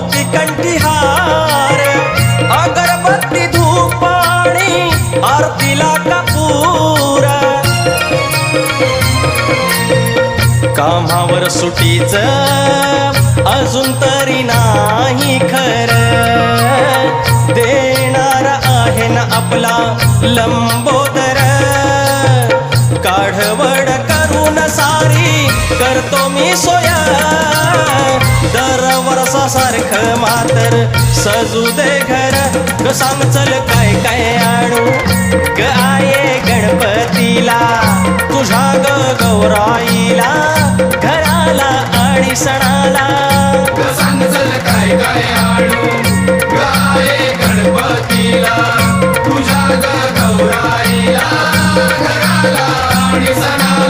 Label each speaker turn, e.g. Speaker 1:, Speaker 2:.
Speaker 1: मोती कंठीहार अगरबत्ती धूपाणी आरतीला कपूर कामावर सुटीच अजून तरी नाही खर. देणार आहे ना आपला लंबोदर. काढवड करून सारी करतो मी सोया. वर्षासारखं मातर सजू दे घर. ग सांग चल काय काय आणू? ग आये गणपतीला तुझ्या ग गौराईला घराला आणि सणाला.
Speaker 2: सांग चल काय काय आणू? गाये गणपतीला तुझ्या ग गौराईला घराला आणि सणाला.